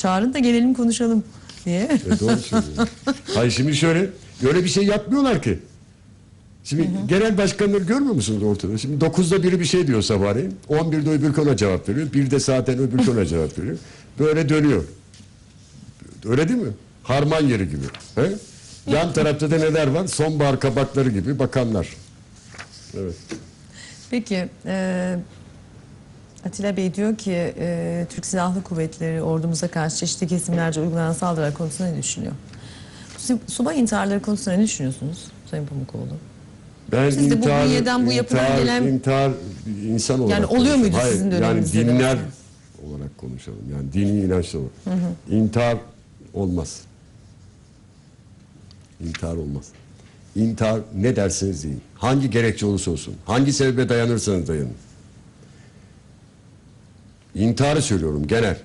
Çağırın da gelelim konuşalım diye. E, doğru. Hayır şimdi şöyle, öyle bir şey yapmıyorlar ki. Şimdi genel başkanları görmüyor musunuz ortada? Şimdi 9'da biri bir şey diyor sabahleyin. 11'de öbür ona cevap veriyor. 1'de zaten öbür ona cevap veriyor. Böyle dönüyor. Öyle değil mi? Harman yeri gibi. He? Yan tarafta da neler var? Sonbahar kabakları gibi bakanlar. Evet. Peki e, Atilla Bey diyor ki e, Türk Silahlı Kuvvetleri ordumuza karşı çeşitli kesimlerce uygulanan saldırılar konusunda ne düşünüyor? Su- Subay intiharları konusunda ne düşünüyorsunuz Sayın Pamukoğlu? Ben Siz de bu bünyeden, bu yapıdan intihar, gelen- intihar insan olarak Yani oluyor muydu konuşalım. sizin Hayır, döneminizde de Yani dinler mesela? olarak konuşalım. Yani dini inançlı olarak. İntihar olmaz. İntihar olmaz. İntihar ne derseniz deyin. Hangi gerekçe olursa olsun. Hangi sebebe dayanırsanız dayanın. İntiharı söylüyorum genel.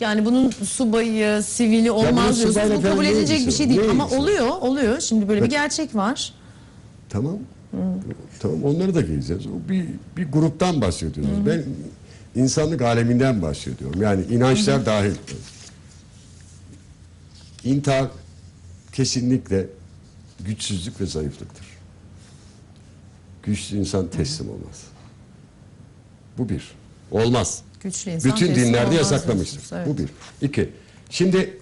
Yani bunun subayı, sivili olmaz bunun diyorsunuz. subayla Bu falan kabul ne edilecek ilgisi bir şey var? değil. Ne Ama ilgisi var? oluyor, oluyor. Şimdi böyle bir gerçek var. Tamam. Tamam onları da geleceğiz. O bir, bir gruptan bahsediyoruz. Ben insanlık aleminden bahsediyorum. Yani inançlar dahil. İntihar kesinlikle güçsüzlük ve zayıflıktır. Güçlü insan teslim olmaz. Bu bir. Olmaz. Güçlü insan Bütün teslim dinlerde olmaz yasaklamıştır. diyorsunuz, evet. Bu bir. İki. Şimdi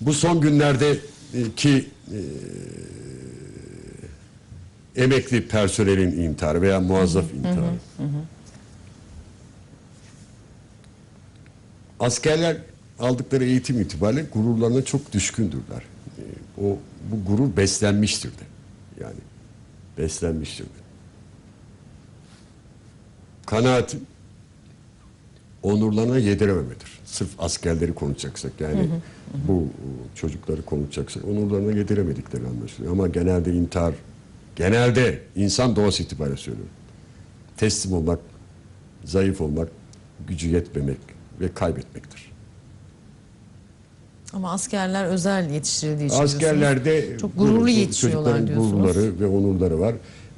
bu son günlerdeki e, emekli personelin intiharı veya muazzaf intiharı. Askerler aldıkları eğitim itibariyle gururlarına çok düşkündürler. E, o bu gurur beslenmiştir de. Yani beslenmiştir de. Kanaatim onurlarına yedirememedir. Sırf askerleri konuşacaksak yani bu çocukları konuşacaksak onurlarına yediremedikleri anlaşılıyor. Ama genelde intihar, genelde insan doğası itibariyle söylüyorum. Teslim olmak, zayıf olmak, gücü yetmemek ve kaybetmektir. Ama askerler özel yetiştirildiği için. Askerlerde Çok gururlu yetişiyorlar çocukların diyorsunuz. gururları ve onurları var.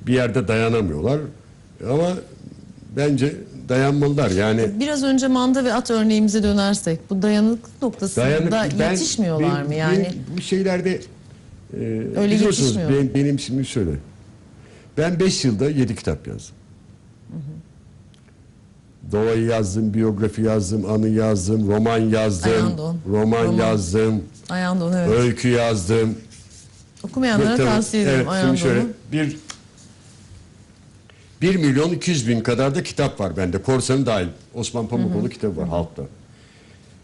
Bir yerde dayanamıyorlar. Ama bence dayanmalılar. Yani Biraz önce manda ve at örneğimize dönersek bu dayanıklık noktasında Dayanık, ben- yetişmiyorlar benim- mı yani? benim bu şeylerde e, Öyle biliyorsunuz yetişmiyor. ben- benim şimdi şöyle. Ben 5 yılda 7 kitap yazdım. Doğayı yazdım, biyografi yazdım, anı yazdım, roman yazdım, Ayandon. roman, Roman. yazdım, Ayandon evet. öykü yazdım. Okumayanlara Tabii, tavsiye ederim evet, şimdi şöyle bir 1 milyon 200 bin kadar da kitap var bende. Korsan'ın dahil. Osman Pamukoğlu kitabı var halkta.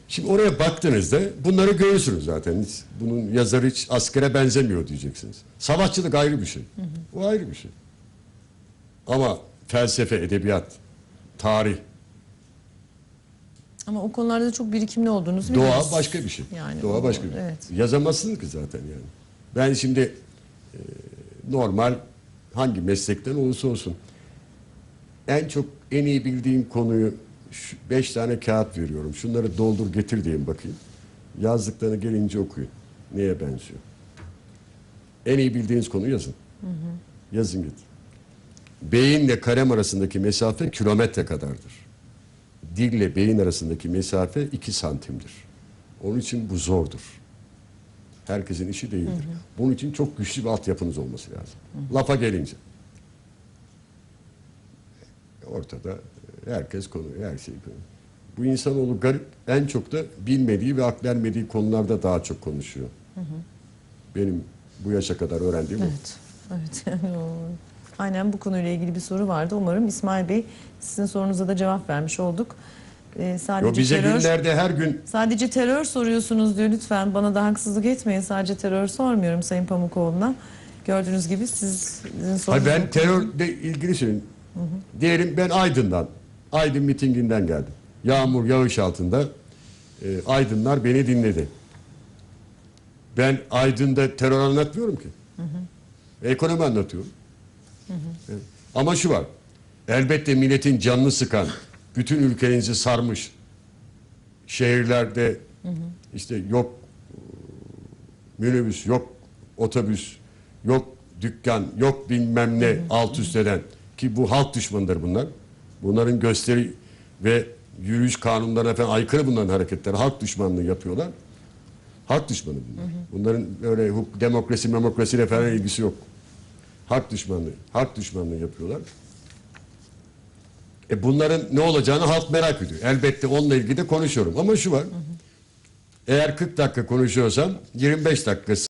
Şimdi oraya baktığınızda bunları görürsünüz zaten. Hiç, bunun yazarı hiç askere benzemiyor diyeceksiniz. Savaşçılık ayrı bir şey. O ayrı bir şey. Ama felsefe, edebiyat, tarih, Ama o konularda çok birikimli olduğunuzu biliyoruz. Doğa başka bir şey. Yani Doğa o- başka bir şey. evet. Yazamazsın ki zaten yani. Ben şimdi e, normal hangi meslekten olursa olsun en çok en iyi bildiğim konuyu şu beş tane kağıt veriyorum. Şunları doldur getir diyeyim bakayım. Yazdıklarını gelince okuyun. Neye benziyor? En iyi bildiğiniz konuyu yazın. Yazın git. Beyinle kalem arasındaki mesafe kilometre kadardır dille beyin arasındaki mesafe 2 santimdir. Onun için bu zordur. Herkesin işi değildir. Bunun için çok güçlü bir altyapınız olması lazım. Lafa gelince. Ortada e, herkes konu, her şey konu. Bu insanoğlu garip, en çok da bilmediği ve akl ermediği konularda daha çok konuşuyor. Benim bu yaşa kadar öğrendiğim o. Evet. Evet. o- Aynen bu konuyla ilgili bir soru vardı. Umarım İsmail Bey sizin sorunuza da cevap vermiş olduk. Ee, sadece Yo, bize terör, günlerde her gün sadece terör soruyorsunuz diyor lütfen bana da haksızlık etmeyin. Sadece terör sormuyorum Sayın Pamukoğlu'na. Gördüğünüz gibi siz, sizin sorunuz. Hayır ben terörle ilgili söyleyeyim. Diyelim ben Aydın'dan, Aydın mitinginden geldim. Yağmur, yağış altında e, Aydınlar beni dinledi. Ben Aydın'da terör anlatmıyorum ki. Ekonomi anlatıyorum. Evet. Ama şu var. Elbette milletin canını sıkan, bütün ülkenizi sarmış şehirlerde işte yok minibüs, yok otobüs, yok dükkan, yok bilmem ne alt üst eden ki bu halk düşmanıdır bunlar. Bunların gösteri ve yürüyüş kanunlarına falan aykırı bunların hareketler. Halk düşmanlığı yapıyorlar. Halk düşmanı bunlar. Bunların öyle huk- demokrasi demokrasiyle falan ilgisi yok. Halk düşmanlığı. Halk düşmanlığı yapıyorlar. E bunların ne olacağını halk merak ediyor. Elbette onunla ilgili de konuşuyorum. Ama şu var. Eğer 40 dakika konuşuyorsam 25 dakikası